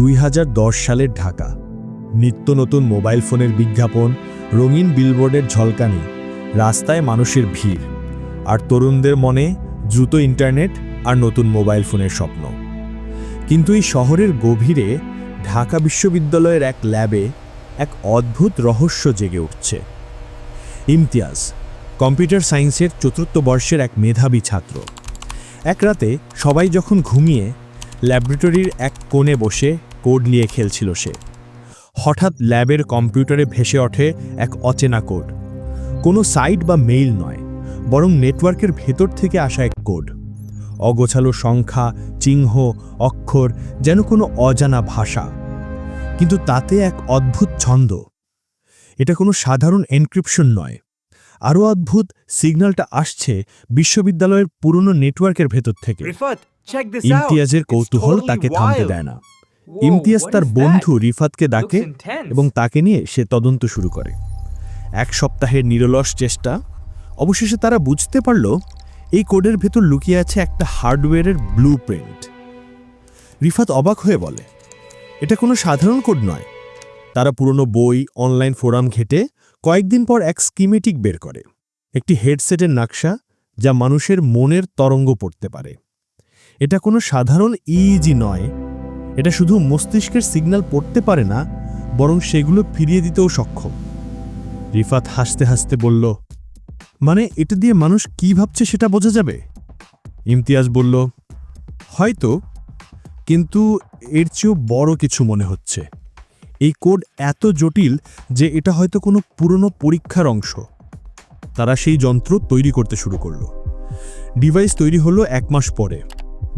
দুই হাজার দশ সালের ঢাকা। নিত্য নতুন মোবাইল ফোনের বিজ্ঞাপন, রঙিন বিলবোর্ডের ঝলকানি, রাস্তায় মানুষের ভিড়, আর তরুণদের মনে দ্রুত ইন্টারনেট আর নতুন মোবাইল ফোনের স্বপ্ন। কিন্তু এই শহরের গভীরে ঢাকা বিশ্ববিদ্যালয়ের এক ল্যাবে এক অদ্ভুত রহস্য জেগে উঠছে। ইমতিয়াজ, কম্পিউটার সায়েন্সের চতুর্থ বর্ষের এক মেধাবী ছাত্র। এক রাতে সবাই যখন ঘুমিয়ে, ল্যাবরেটরির এক কোণে বসে কোড নিয়ে খেলছিল সে। হঠাৎ ল্যাবের কম্পিউটারে ভেসে ওঠে এক অচেনা কোড। কোনো সাইট বা মেইল নয় বরং নেটওয়ার্কের ভেতর থেকে আসা এক কোড। অগোছালো সংখ্যা চিহ্ন অক্ষর যেন কোনো অজানা ভাষা। কিন্তু তাতে এক অদ্ভুত ছন্দ। এটা কোনো সাধারণ এনক্রিপশন নয়। আরও অদ্ভুত সিগন্যালটা আসছে বিশ্ববিদ্যালয়ের পুরনো নেটওয়ার্কের ভেতর থেকে. ইমতিয়াজের কৌতূহল তাকে থামতে দেয় না। ইমতিয়াজ তার বন্ধু রিফাতকে ডাকে এবং তাকে নিয়ে সে তদন্ত শুরু করে। এক সপ্তাহের নিরলস চেষ্টা। অবশেষে তারা বুঝতে পারল এই কোডের ভেতর লুকিয়ে আছে একটা হার্ডওয়্যারের ব্লু প্রিন্ট রিফাত অবাক হয়ে বলে এটা কোনো সাধারণ কোড নয়। তারা পুরনো বই অনলাইন ফোরাম ঘেটে কয়েকদিন পর এক স্কিমেটিক বের করে। একটি হেডসেটের নকশা যা মানুষের মনের তরঙ্গ পড়তে পারে। এটা কোনো সাধারণ ইজি নয় এটা শুধু মস্তিষ্কের সিগন্যাল পড়তে পারে না, বরং সেগুলো ফিরিয়ে দিতেও সক্ষম। রিফাত হাসতে হাসতে বলল মানে এটা দিয়ে মানুষ কি ভাবছে সেটা বোঝা যাবে? ইমতিয়াজ বলল, হয়তো, কিন্তু এর চেয়েও বড় কিছু মনে হচ্ছে। এই কোড এত জটিল যে এটা হয়তো কোনো পুরনো পরীক্ষার অংশ। তারা সেই যন্ত্র তৈরি করতে শুরু করল। ডিভাইস তৈরি হলো এক মাস পরে।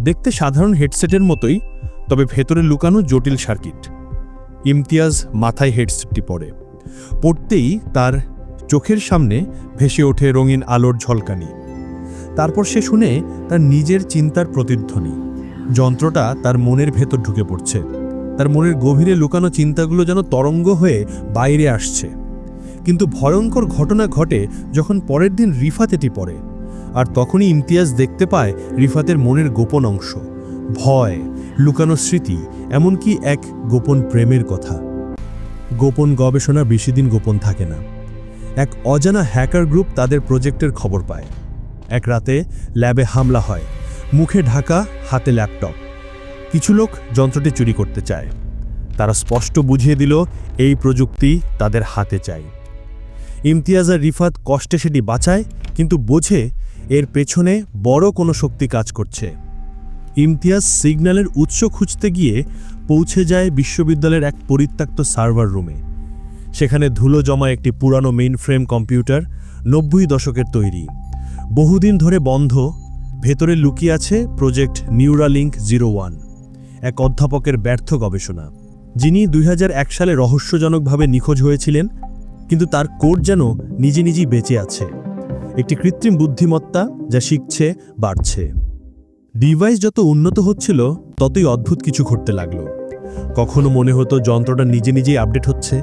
দেখতে সাধারণ হেডসেটের মতোই তবে ভেতরে লুকানো জটিল সার্কিট। ইমতিয়াজ মাথায় হেডসেটটি পড়ে। পড়তেই তার চোখের সামনে ভেসে ওঠে রঙিন আলোর ঝলকানি। তারপর সে শুনে তার নিজের চিন্তার প্রতিধ্বনি। যন্ত্রটা তার মনের ভেতর ঢুকে পড়ছে। তার মনের গভীরে লুকানো চিন্তাগুলো যেন তরঙ্গ হয়ে বাইরে আসছে। কিন্তু ভয়ঙ্কর ঘটনা ঘটে যখন পরের দিন রিফাত এটি পড়ে। আর তখনই ইমতিয়াজ দেখতে পায় রিফাতের মনের গোপন অংশ। ভয়, লুকানো স্মৃতি, এমনকি এক গোপন প্রেমের কথা। গোপন গবেষণা বেশি দিন গোপন থাকে না। এক অজানা হ্যাকার গ্রুপ তাদের প্রজেক্টের খবর পায়। এক রাতে ল্যাবে হামলা হয়। মুখে ঢাকা, হাতে ল্যাপটপ। কিছু লোক যন্ত্রটি চুরি করতে চায়। তারা স্পষ্ট বুঝিয়ে দিল, এই প্রযুক্তি তাদের হাতে চাই। ইমতিয়াজ আর রিফাত কষ্টে সেটি বাঁচায়, কিন্তু বোঝে এর পেছনে বড় কোনো শক্তি কাজ করছে। ইমতিয়াজ সিগন্যালের উৎস খুঁজতে গিয়ে পৌঁছে যায় বিশ্ববিদ্যালয়ের এক পরিত্যক্ত সার্ভার রুমে। সেখানে ধুলো জমা একটি পুরানো মেইন ফ্রেম কম্পিউটার নব্বই দশকের তৈরি। বহুদিন ধরে বন্ধ, ভেতরে লুকিয়ে আছে প্রজেক্ট নিউরালিঙ্ক জিরো ওয়ান, এক অধ্যাপকের ব্যর্থ গবেষণা। যিনি দুই হাজার এক সালে রহস্যজনকভাবে নিখোঁজ হয়েছিলেন, কিন্তু তার কোড যেন নিজে নিজেই বেঁচে আছে। একটি কৃত্রিম বুদ্ধিমত্তা যা শিখছে, বাড়ছে। ডিভাইস যত উন্নত হচ্ছিল, ততই অদ্ভুত কিছু ঘটতে লাগল। কখনো মনে হতো যন্ত্রটা নিজে নিজেই আপডেট হচ্ছে।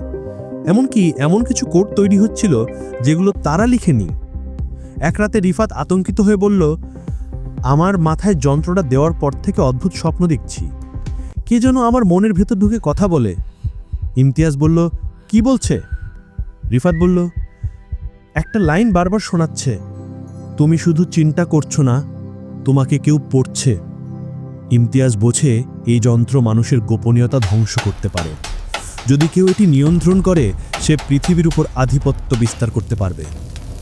এমনকি এমন কিছু কোড তৈরি হচ্ছিল, যেগুলো তারা লিখেনি। এক রাতে রিফাত আতঙ্কিত হয়ে বলল, আমার মাথায় যন্ত্রটা দেওয়ার পর থেকে অদ্ভুত স্বপ্ন দেখছি। কে যেন আমার মনের ভেতর ঢুকে কথা বলে। ইমতিয়াজ বলল, কি বলছে? রিফাত বলল, একটা লাইন বারবার শোনাচ্ছে। তুমি শুধু চিন্তা করছ না তোমাকে কেউ পড়ছে। ইমতিয়াজ বোঝে এই যন্ত্র মানুষের গোপনীয়তা ধ্বংস করতে পারে। যদি কেউ এটি নিয়ন্ত্রণ করে, সে পৃথিবীর উপর আধিপত্য বিস্তার করতে পারবে।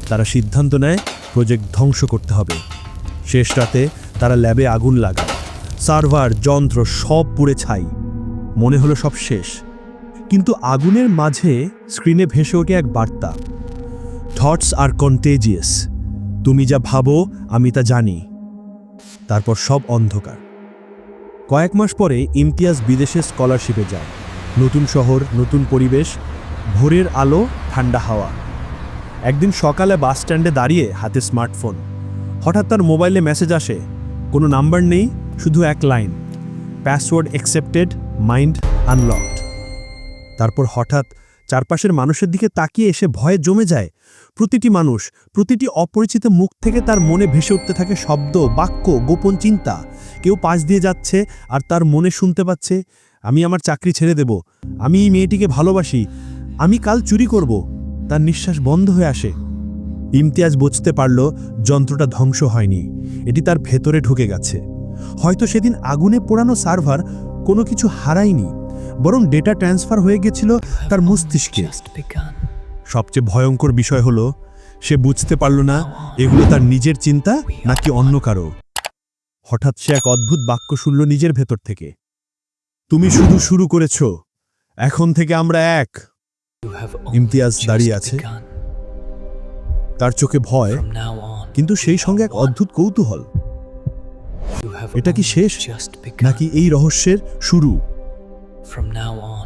তারা সিদ্ধান্ত নেয়, প্রজেক্ট ধ্বংস করতে হবে। শেষ রাতে তারা ল্যাবে আগুন লাগায়। সার্ভার, যন্ত্র সব পুড়ে ছাই। মনে হলো সব শেষ। কিন্তু আগুনের মাঝে স্ক্রিনে ভেসে ওঠে এক বার্তা। Thoughts are contagious. তুমি যা ভাবো, আমি তা জানি। তারপর সব অন্ধকার। কয়েক মাস পরে ইমতিয়াজ বিদেশে স্কলারশিপে যায়। নতুন শহর, নতুন পরিবেশ, ভোরের আলো, ঠান্ডা হাওয়া। একদিন সকালে বাস স্ট্যান্ডে দাঁড়িয়ে হাতে স্মার্টফোন। হঠাৎ তার মোবাইলে মেসেজ আসে, কোনো নাম্বার নেই, শুধু এক line, password accepted, mind unlocked. তারপর হঠাৎ চারপাশের মানুষের দিকে তাকিয়ে এসে ভয়ে জমে যায়। প্রতিটি মানুষ, প্রতিটি অপরিচিত মুখ থেকে তার মনে ভেসে উঠতে থাকে শব্দ, বাক্য, গোপন চিন্তা। কেউ পাশ দিয়ে যাচ্ছে আর তার মনে শুনতে পাচ্ছে, আমি আমার চাকরি ছেড়ে দেব, আমি এই মেয়েটিকে ভালোবাসি, আমি কাল চুরি করব। তার নিঃশ্বাস বন্ধ হয়ে আসে। ইমতিয়াজ বুঝতে পারল যন্ত্রটা ধ্বংস হয়নি, এটি তার ভেতরে ঢুকে গেছে। হয়তো সেদিন আগুনে পোড়ানো সার্ভার কোনো কিছু হারায়নি। বরং ডেটা ট্রান্সফার হয়ে গেছিল তার মস্তিষ্কে। সবচেয়ে ভয়ঙ্কর বিষয় হলো সে বুঝতে পারল না এগুলো তার নিজের চিন্তা নাকি অন্য কারও। হঠাৎ সে এক অদ্ভুত বাক্য শুনল নিজের ভেতর থেকে। তুমি শুধু শুরু করেছ এখন থেকে আমরা এক। ইমতিয়াজ দাঁড়িয়ে আছে। তার চোখে ভয় কিন্তু সেই সঙ্গে এক অদ্ভুত কৌতূহল। এটা কি শেষ? নাকি এই রহস্যের শুরু? From now on,